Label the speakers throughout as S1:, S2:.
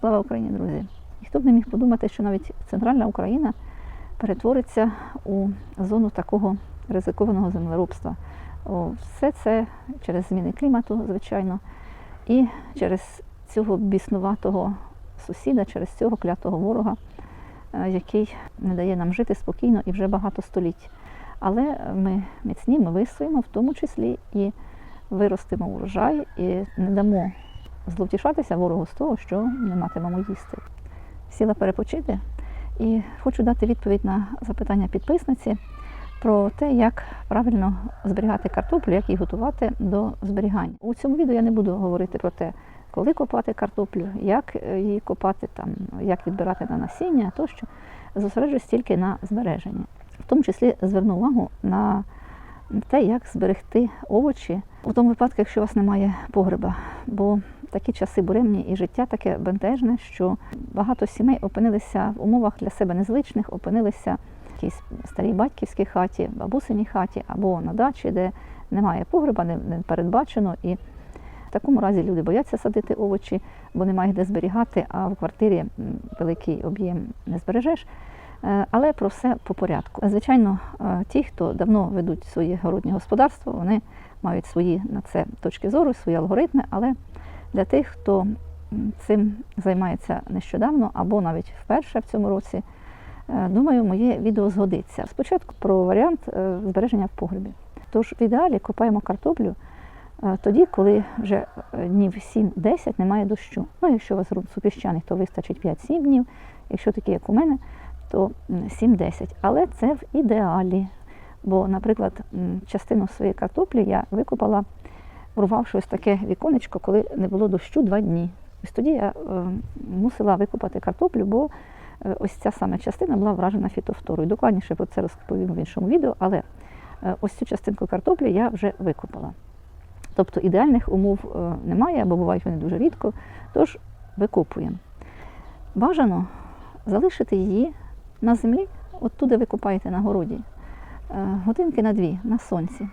S1: Слава Україні, друзі! Ніхто б не міг подумати, що навіть центральна Україна перетвориться у зону такого ризикованого землеробства. Все це через зміни клімату, звичайно, і через цього біснуватого сусіда, через цього клятого ворога, е, який не дає нам жити спокійно і вже багато століть. Але ми міцні, ми вистоїмо, в тому числі і виростимо урожай, і не дамо зловтішатися ворогу з того, що не матимемо їсти. Сіла перепочити і хочу дати відповідь на запитання підписниці про те, як правильно зберігати картоплю, як її готувати до зберігання. У цьому відео я не буду говорити про те, коли копати картоплю, як її копати, там, як відбирати на насіння тощо. Зосереджуюсь тільки на збереженні. В тому числі зверну увагу на те, як зберегти овочі у тому випадку, якщо у вас немає погреба. Бо такі часи буремні і життя таке бентежне, що багато сімей опинилися в умовах для себе незвичних, опинилися в якійсь старій батьківській хаті, бабусиній хаті або на дачі, де немає погреба, не, передбачено. І в такому разі люди бояться садити овочі, бо немає де зберігати, а в квартирі великий об'єм не збережеш. Е, Але про все по порядку. Звичайно, е, ті, хто давно ведуть своє городнє господарство, вони мають свої на це точки зору, свої алгоритми. Але для тих, хто цим займається нещодавно або навіть вперше в цьому році, е, думаю, моє відео згодиться. Спочатку про варіант збереження в погребі. Тож в ідеалі копаємо картоплю тоді, коли вже днів 7-10 немає дощу. Ну, якщо у вас ґрунт супіщаний, то вистачить 5-7 днів. Якщо такі, як у мене, то м, 7-10. Але це в ідеалі. Бо, наприклад, частину своєї картоплі я викопала, урвавши ось таке віконечко, коли не було дощу два дні. Ось тоді я е, мусила викопати картоплю, бо е, ось ця саме частина була вражена фітофторою. Докладніше про це розповім в іншому відео, але е, ось цю частинку картоплі я вже викопала. Тобто ідеальних умов немає, або бувають вони дуже рідко, тож викопуємо. Бажано залишити її на землі, от туди ви копаєте на городі, е, годинки на дві на сонці.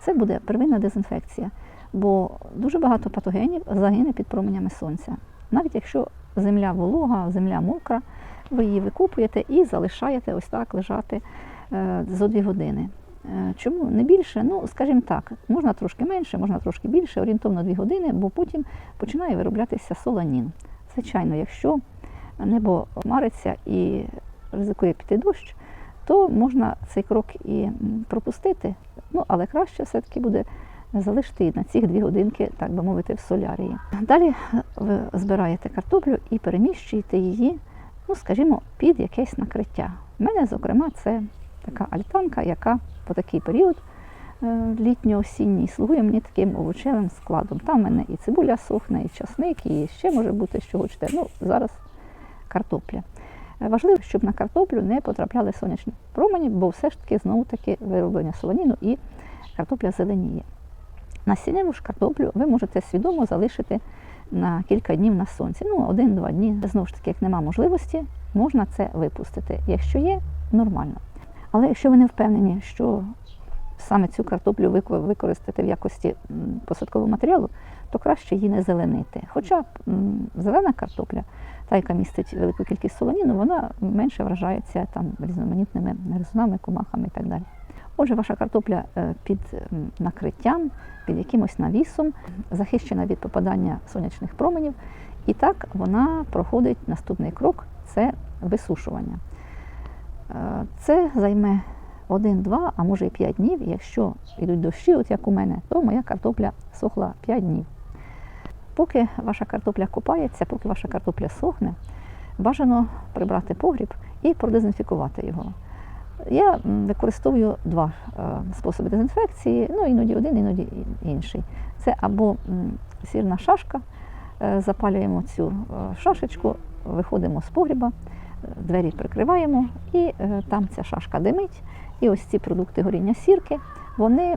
S1: Це буде первинна дезінфекція, бо дуже багато патогенів загине під променями сонця. Навіть якщо земля волога, земля мокра, ви її викопуєте і залишаєте ось так лежати е, зо дві години. Е, Чому не більше? Ну, скажімо так, можна трошки менше, можна трошки більше, орієнтовно 2 години, бо потім починає вироблятися соланін. Звичайно, якщо небо хмариться і ризикує піти дощ, то можна цей крок і пропустити. Ну, але краще все-таки буде залишити на ці дві годинки, так би мовити, в солярії. Далі ви збираєте картоплю і переміщуєте її, ну, скажімо, під якесь накриття. У мене, зокрема, це така альтанка, яка по такий період е, літньо-осінній слугує мені таким овочевим складом. Там в мене і цибуля сохне, і часник, і ще може бути, що хочете. Ну, зараз картопля. Важливо, щоб на картоплю не потрапляли сонячні промені, бо все ж таки знову таки вироблення солоніну і картопля зеленіє. Насінневу ж картоплю ви можете свідомо залишити на кілька днів на сонці. Ну, один-два дні. Знову ж таки, як нема можливості, можна це випустити. Якщо є, нормально. Але якщо ви не впевнені, що саме цю картоплю ви використаєте в якості посадкового матеріалу, то краще її не зеленити. Хоча зелена картопля, та, яка містить велику кількість солоніну, вона менше вражається там різноманітними гризунами, комахами і так далі. Отже, ваша картопля е, під накриттям, під якимось навісом, захищена від попадання сонячних променів, і так вона проходить наступний крок це висушування. Е, Це займе один-два, а може і 5 днів. Якщо йдуть дощі, от як у мене, то моя картопля сохла 5 днів. Поки ваша картопля копається, поки ваша картопля сохне, бажано прибрати погріб і продезінфікувати його. Я використовую два е, способи дезінфекції, ну іноді один, іноді інший. Це або сірна шашка, е, запалюємо цю е, шашечку, виходимо з погріба, двері прикриваємо, і там ця шашка димить. І ось ці продукти горіння сірки, вони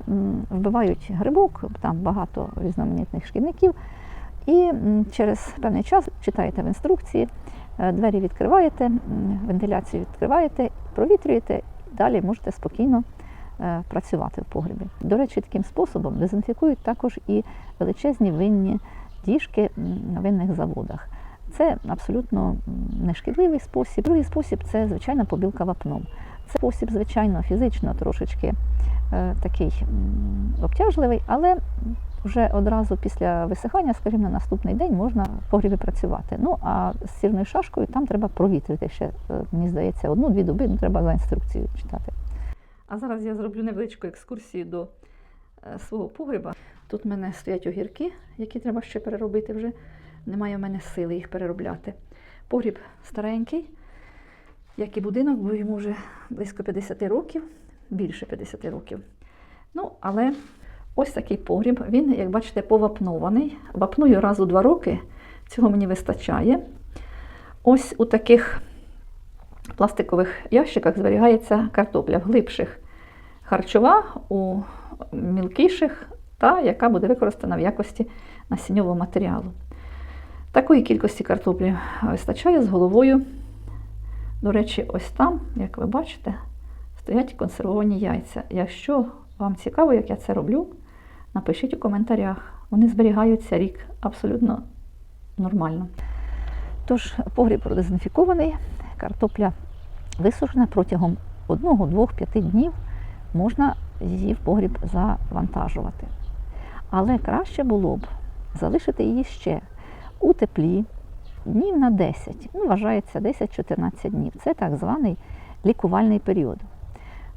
S1: вбивають грибок, там багато різноманітних шкідників. І через певний час читаєте в інструкції, е, двері відкриваєте, вентиляцію відкриваєте, провітрюєте, далі можете спокійно е, працювати в погребі. До речі, таким способом дезінфікують також і величезні винні діжки на винних заводах. Це абсолютно нешкідливий спосіб. Другий спосіб це звичайна побілка вапном. Це спосіб, звичайно, фізично трошечки е, такий обтяжливий, але вже одразу після висихання, скажімо, на наступний день можна в погрібі працювати. Ну а з сірною шашкою там треба провітрити ще, е, мені здається, одну-дві доби, ну треба за інструкцією читати. А зараз я зроблю невеличку екскурсію до е, свого погреба. Тут в мене стоять огірки, які треба ще переробити вже. Немає в мене сили їх переробляти. Погріб старенький, як і будинок, бо йому вже близько 50 років, більше 50 років. Ну, але ось такий погріб. Він, як бачите, повапнований. Вапную раз у два роки. Цього мені вистачає. Ось у таких пластикових ящиках зберігається картопля в глибших харчова, у мілкіших, та яка буде використана в якості насіннєвого матеріалу. Такої кількості картоплі вистачає з головою. До речі, ось там, як ви бачите, стоять консервовані яйця. Якщо вам цікаво, як я це роблю, напишіть у коментарях. Вони зберігаються рік абсолютно нормально. Тож погріб продезінфікований, картопля висушена протягом 1-2-5 днів можна її в погріб завантажувати. Але краще було б залишити її ще у теплі днів на 10, ну, вважається 10-14 днів. Це так званий лікувальний період.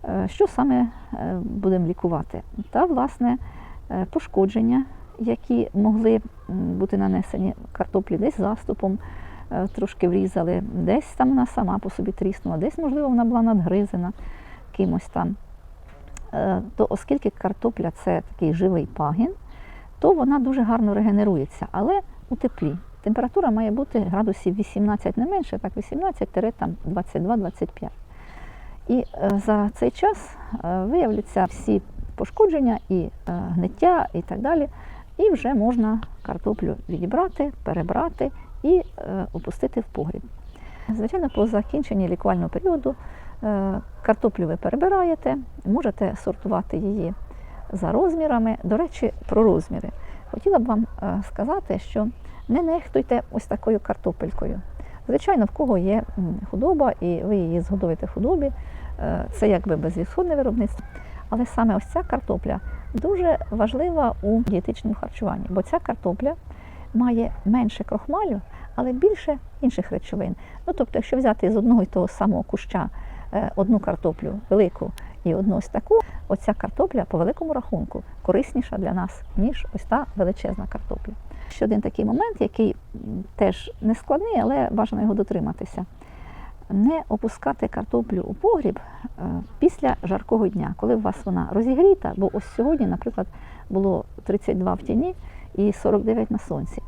S1: Е, Що саме е, будемо лікувати? Та, власне, е, пошкодження, які могли бути нанесені картоплі десь заступом, трошки врізали, десь там вона сама по собі тріснула, десь, можливо, вона була надгризена кимось там. То оскільки картопля це такий живий пагін, то вона дуже гарно регенерується, але у теплі. Температура має бути градусів 18 не менше, так 18-22-25. І е, за цей час е, виявляться всі пошкодження і е, гниття і так далі. І вже можна картоплю відібрати, перебрати і опустити в погріб. Звичайно, по закінченні лікувального періоду картоплю ви перебираєте, можете сортувати її за розмірами. До речі, про розміри. Хотіла б вам сказати, що не нехтуйте ось такою картопелькою. Звичайно, в кого є худоба, і ви її згодуєте худобі, е, це якби безвідходне виробництво. Але саме ось ця картопля дуже важлива у дієтичному харчуванні, бо ця картопля має менше крохмалю, але більше інших речовин. Ну, тобто, якщо взяти з одного і того самого куща е, одну картоплю велику і одну ось таку, оця картопля по великому рахунку корисніша для нас, ніж ось та величезна картопля. Ще один такий момент, який теж не складний, але бажано його дотриматися. Не опускати картоплю у погріб е, після жаркого дня, коли у вас вона розігріта, бо ось сьогодні, наприклад, було 32 в тіні і 49 на сонці,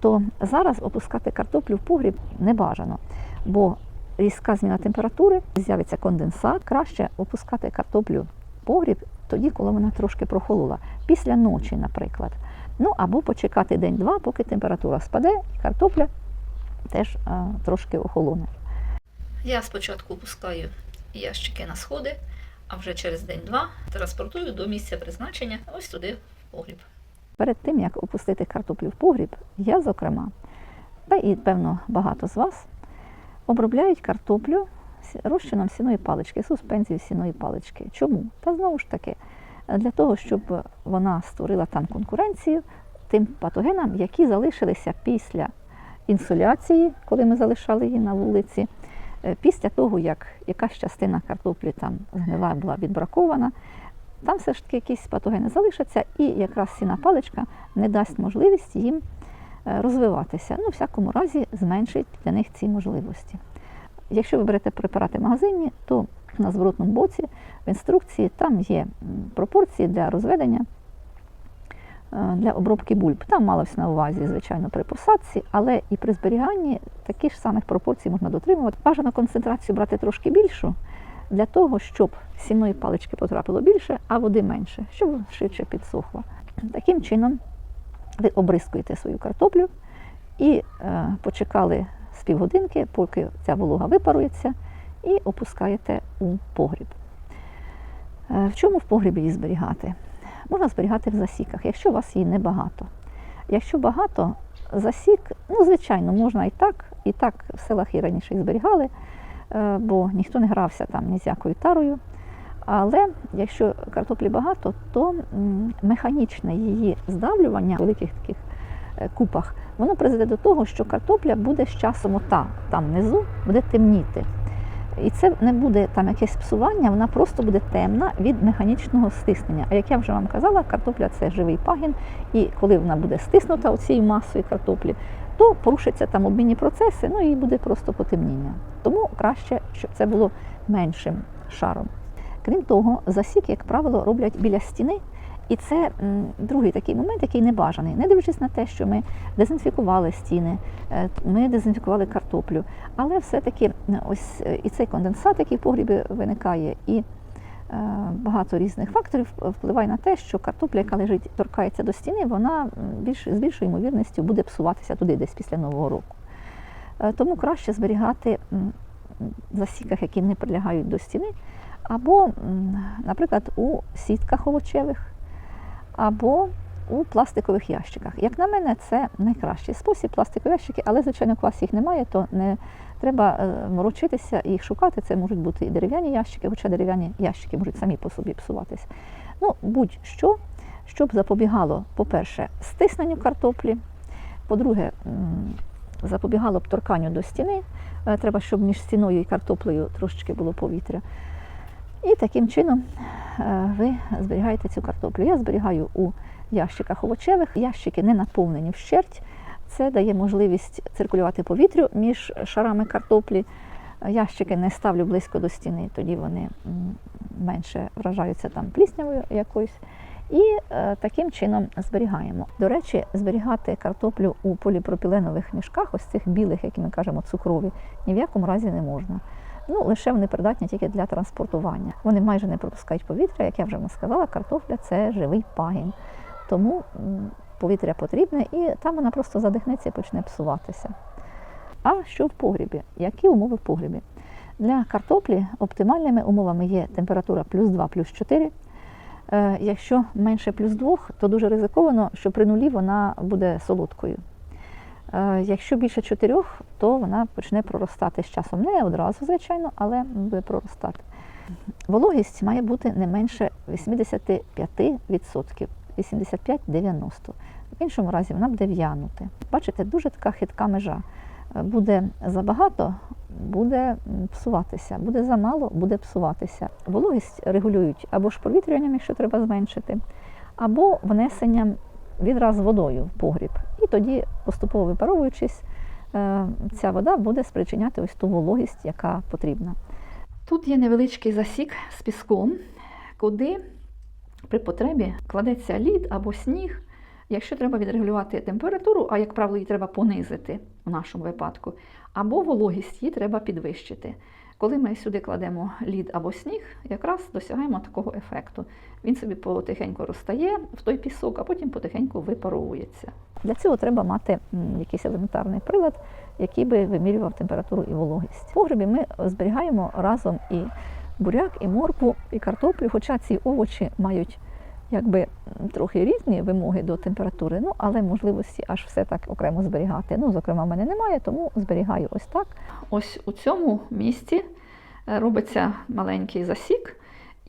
S1: то зараз опускати картоплю в погріб не бажано, бо різка зміна температури, з'явиться конденсат. Краще опускати картоплю в погріб тоді, коли вона трошки прохолола, після ночі, наприклад. Ну або почекати день-два, поки температура спаде, і картопля теж а, трошки охолоне.
S2: Я спочатку опускаю ящики на сходи, а вже через день-два транспортую до місця призначення ось туди в погріб.
S1: Перед тим, як опустити картоплю в погріб, я, зокрема, та і, певно, багато з вас обробляють картоплю розчином сіної палички, суспензією сіної палички. Чому? Та знову ж таки, е, для того, щоб вона створила там конкуренцію тим патогенам, які залишилися після інсоляції, коли ми залишали її на вулиці, е, після того, як якась частина картоплі там згнила була відбракована, там все ж таки якісь патогени залишаться, і якраз сіна паличка не дасть можливість їм е, розвиватися. Ну, в всякому разі, зменшить для них ці можливості. Якщо ви берете препарати в магазині, то на зворотному боці в інструкції там є пропорції для розведення е, для обробки бульб. Там малось на увазі, звичайно, при посадці, але і при зберіганні таких ж самих пропорцій можна дотримувати. Бажано концентрацію брати трошки більшу, для того, щоб сінної палички потрапило більше, а води менше, щоб швидше підсохло. Таким чином ви обрискуєте свою картоплю і е, почекали з півгодинки, поки ця волога випарується, і опускаєте у погріб. Е, в чому в погрібі її зберігати? Можна зберігати в засіках, якщо у вас її небагато. Якщо багато, засік, ну, звичайно, можна і так, і так в селах і раніше їх зберігали, е, бо ніхто не грався там ні з якою тарою. Але якщо картоплі багато, то механічне її здавлювання в великих таких е, купах, воно призведе до того, що картопля буде з часом ота, там внизу буде темніти. І це не буде там якесь псування, вона просто буде темна від механічного стиснення. А як я вже вам казала, картопля це живий пагін, і коли вона буде стиснута оцією масою картоплі, то порушаться там обмінні процеси, ну і буде просто потемніння. Тому краще, щоб це було меншим шаром. Крім того, засік, як правило, роблять біля стіни. І це другий такий момент, який не бажаний. Не дивлячись на те, що ми дезінфікували стіни, е, ми дезінфікували картоплю. Але все-таки ось е, і цей конденсат, який в погрібі виникає, і е, багато різних факторів впливає на те, що картопля, яка лежить, торкається до стіни, вона більш, з більшою ймовірністю буде псуватися туди десь після Нового року. Тому краще зберігати в засіках, які не прилягають до стіни, або, наприклад, у сітках овочевих, або у пластикових ящиках. Як на мене, це найкращий спосіб пластикові ящики, але, звичайно, у вас їх немає, то не треба е, морочитися і їх шукати. Це можуть бути і дерев'яні ящики, хоча дерев'яні ящики можуть самі по собі псуватися. Ну, будь-що, щоб запобігало, по-перше, стисненню картоплі, по-друге, запобігало б торканню до стіни. Е, Треба, щоб між стіною і картоплею трошечки було повітря. І таким чином е, ви зберігаєте цю картоплю. Я зберігаю у ящиках овочевих. Ящики не наповнені вщерть. Це дає можливість циркулювати повітрю між шарами картоплі. Ящики не ставлю близько до стіни, тоді вони менше вражаються там пліснявою якоюсь. І е, таким чином зберігаємо. До речі, зберігати картоплю у поліпропіленових мішках, ось цих білих, які ми кажемо, цукрові, ні в якому разі не можна. Ну, лише вони придатні тільки для транспортування. Вони майже не пропускають повітря, як я вже вам сказала, картопля це живий пагін. Тому повітря потрібне, і там вона просто задихнеться і почне псуватися. А що в погрібі? Які умови в погрібі? Для картоплі оптимальними умовами є температура плюс 2, плюс 4. Е, Якщо менше плюс 2, то дуже ризиковано, що при нулі вона буде солодкою. Е, Якщо більше 4, то вона почне проростати з часом. Не одразу, звичайно, але буде проростати. Вологість має бути не менше 85%, 85-90%. В іншому разі вона буде в'янути. Бачите, дуже така хитка межа. Е, Буде забагато, буде псуватися, буде замало, буде псуватися. Вологість регулюють або ж провітрюванням, якщо треба зменшити, або внесенням відраз водою в погріб. І тоді, поступово випаровуючись, е, ця вода буде спричиняти ось ту вологість, яка потрібна. Тут є невеличкий засік з піском, куди при потребі кладеться лід або сніг. Якщо треба відрегулювати температуру, а як правило, її треба понизити в нашому випадку, або вологість її треба підвищити. Коли ми сюди кладемо лід або сніг, якраз досягаємо такого ефекту. Він собі потихеньку розтає в той пісок, а потім потихеньку випаровується. Для цього треба мати якийсь елементарний прилад, який би вимірював температуру і вологість. В погребі ми зберігаємо разом і буряк, і моркву, і картоплю, хоча ці овочі мають якби трохи різні вимоги до температури, ну але можливості аж все так окремо зберігати. Ну, зокрема, в мене немає, тому зберігаю ось так. Ось у цьому місці е, робиться маленький засік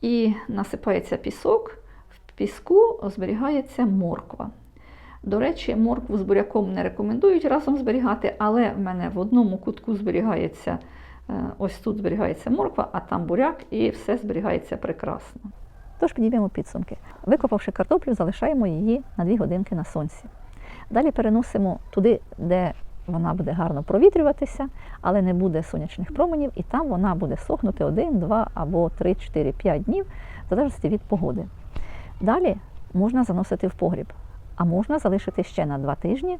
S1: і насипається пісок. В піску зберігається морква. До речі, моркву з буряком не рекомендують разом зберігати, але в мене в одному кутку зберігається, е, ось тут зберігається морква, а там буряк, і все зберігається прекрасно. Тож підіймемо підсумки. Викопавши картоплю, залишаємо її на 2 годинки на сонці. Далі переносимо туди, де вона буде гарно провітрюватися, але не буде сонячних променів, і там вона буде сохнути 1, 2 або 3, 4, 5 днів, в залежності від погоди. Далі можна заносити в погріб, а можна залишити ще на 2 тижні,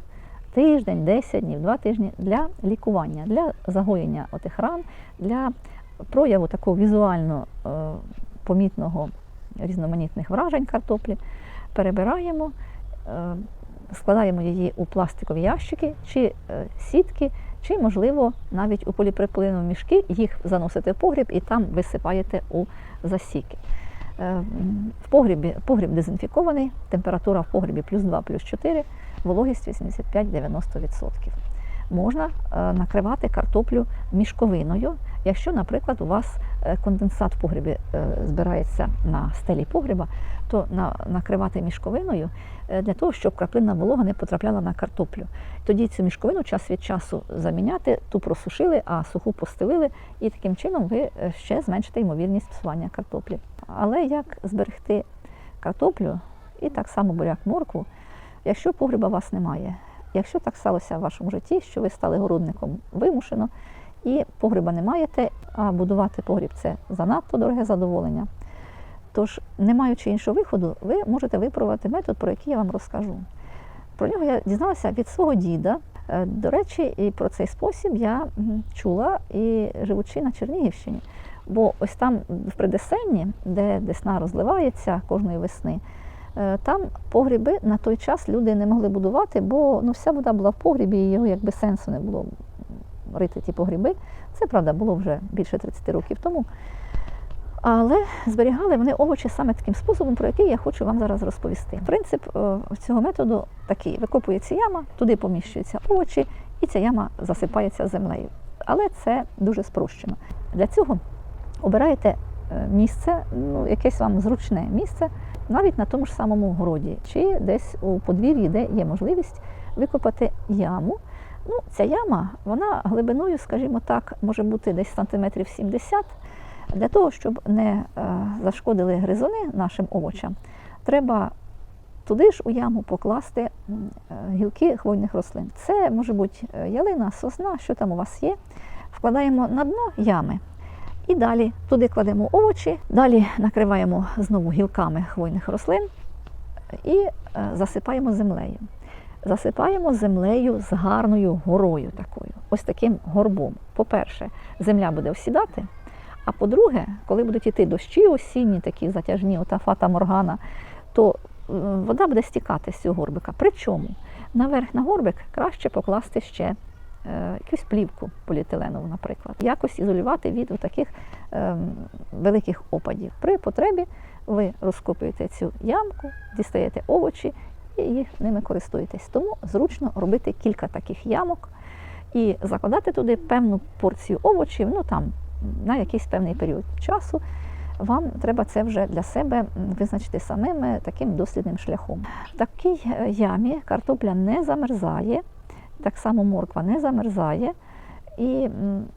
S1: тиждень, 10 днів, 2 тижні для лікування, для загоєння отих ран, для прояву такого візуально е, помітного різноманітних вражень картоплі. Перебираємо, е, складаємо її у пластикові ящики чи е, сітки, чи, можливо, навіть у поліпропиленові мішки їх заносите в погріб і там висипаєте у засіки. Е, В погрібі погріб дезінфікований, температура в погрібі плюс 2, плюс 4. вологість 85-90%. Можна накривати картоплю мішковиною, якщо, наприклад, у вас е, конденсат в погребі е, збирається на стелі погреба, то накривати мішковиною е, для того, щоб краплинна волога не потрапляла на картоплю. Тоді цю мішковину час від часу заміняти, ту просушили, а суху постелили, і таким чином ви ще зменшите ймовірність псування картоплі. Але як зберегти картоплю і так само буряк моркву, якщо погреба у вас немає? Якщо так сталося в вашому житті, що ви стали городником вимушено і погреба не маєте, а будувати погріб це занадто дороге задоволення. Тож, не маючи іншого виходу, ви можете випробувати метод, про який я вам розкажу. Про нього я дізналася від свого діда. Е, До речі, і про цей спосіб я чула і живучи на Чернігівщині. Бо ось там в Придесенні, де Десна розливається кожної весни, е, там погріби на той час люди не могли будувати, бо ну, вся вода була в погрібі, і його якби сенсу не було рити ті погріби. Це правда було вже більше 30 років тому. Але зберігали вони овочі саме таким способом, про який я хочу вам зараз розповісти. Принцип е, цього методу такий: викопується яма, туди поміщуються овочі, і ця яма засипається землею. Але це дуже спрощено. Для цього обираєте е, місце, ну, якесь вам зручне місце, навіть на тому ж самому городі, чи десь у подвір'ї, де є можливість викопати яму. Ну, ця яма, вона глибиною, скажімо так, може бути десь сантиметрів 70. Для того, щоб не е, зашкодили гризуни нашим овочам, треба туди ж у яму покласти е, гілки хвойних рослин. Це може бути е, ялина, сосна, що там у вас є. Вкладаємо на дно ями. І далі туди кладемо овочі, далі накриваємо знову гілками хвойних рослин і засипаємо землею. Засипаємо землею з гарною горою такою, ось таким горбом. По-перше, земля буде осідати. А по-друге, коли будуть йти дощі осінні, такі затяжні, ота фата моргана, то вода буде стікати з цього горбика. Причому наверх на горбик краще покласти ще е, якусь плівку поліетиленову, наприклад, якось ізолювати від таких е, великих опадів. При потребі ви розкопуєте цю ямку, дістаєте овочі і ними користуєтесь. Тому зручно робити кілька таких ямок і закладати туди певну порцію овочів, ну там на якийсь певний період часу. Вам треба це вже для себе визначити самим таким дослідним шляхом. В такій е, ямі картопля не замерзає, так само морква не замерзає і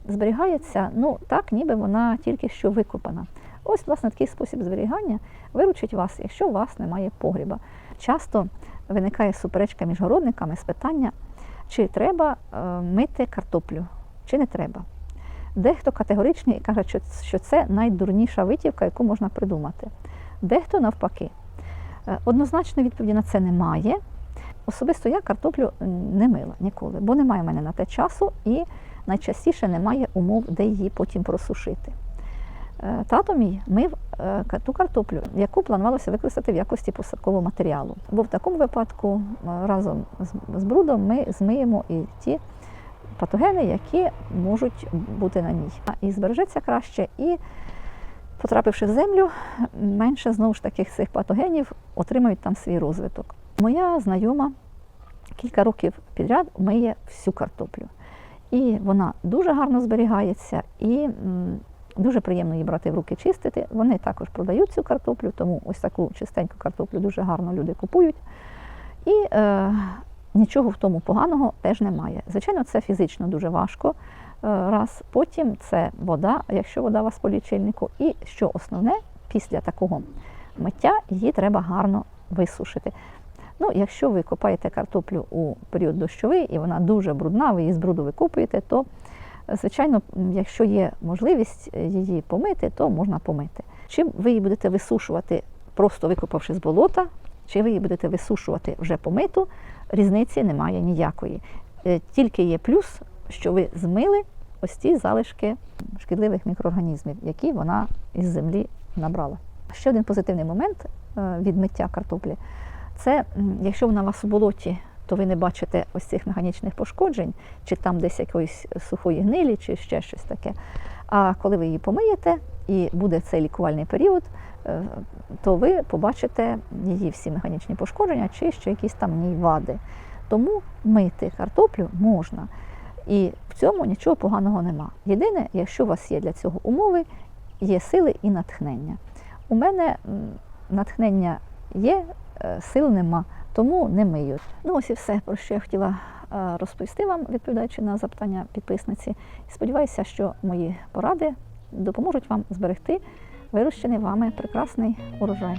S1: зберігається ну, так, ніби вона тільки що викопана. Ось, власне, такий спосіб зберігання виручить вас, якщо у вас немає погріба. Часто виникає суперечка між городниками з питання, чи треба е, мити картоплю, чи не треба. Дехто категоричний і каже, що- це найдурніша витівка, яку можна придумати. Дехто навпаки. Е, Однозначної відповіді на це немає. Особисто я картоплю не мила ніколи, бо немає в мене на те часу і найчастіше немає умов, де її потім просушити. Е, Тато мій мив е, ту картоплю, яку планувалося використати в якості посадкового матеріалу. Бо в такому випадку разом з- брудом ми змиємо і ті патогени, які можуть бути на ній. І збережеться краще, і потрапивши в землю, менше знову ж таких цих патогенів отримають там свій розвиток. Моя знайома кілька років підряд миє всю картоплю. І вона дуже гарно зберігається і дуже приємно її брати в руки чистити. Вони також продають цю картоплю, тому ось таку чистеньку картоплю дуже гарно люди купують. І е, нічого в тому поганого теж немає. Звичайно, це фізично дуже важко. е, Раз потім це вода, якщо вода у вас по лічильнику. І що основне, після такого миття її треба гарно висушити. Ну, якщо ви копаєте картоплю у період дощовий і вона дуже брудна, ви її з бруду викопуєте, то звичайно, якщо є можливість е, її помити, то можна помити. Чим ви її будете висушувати, просто викопавши з болота, чи ви її будете висушувати вже помиту, різниці немає ніякої. Е, Тільки є плюс, що ви змили ось ці залишки шкідливих мікроорганізмів, які вона із землі набрала. Ще один позитивний момент е, від миття картоплі це якщо вона у вас у болоті, то ви не бачите ось цих механічних пошкоджень, чи там десь якоїсь сухої гнилі, чи ще щось таке. А коли ви її помиєте і буде цей лікувальний період, е, то ви побачите її всі механічні пошкодження, чи ще якісь там ній вади. Тому мити картоплю можна. І в цьому нічого поганого нема. Єдине, якщо у вас є для цього умови, є сили і натхнення. У мене натхнення є, е, сил нема, тому не мию. Ну ось і все, про що я хотіла е, розповісти вам, відповідаючи на запитання підписниці. Сподіваюся, що мої поради допоможуть вам зберегти вирощений вами прекрасний урожай.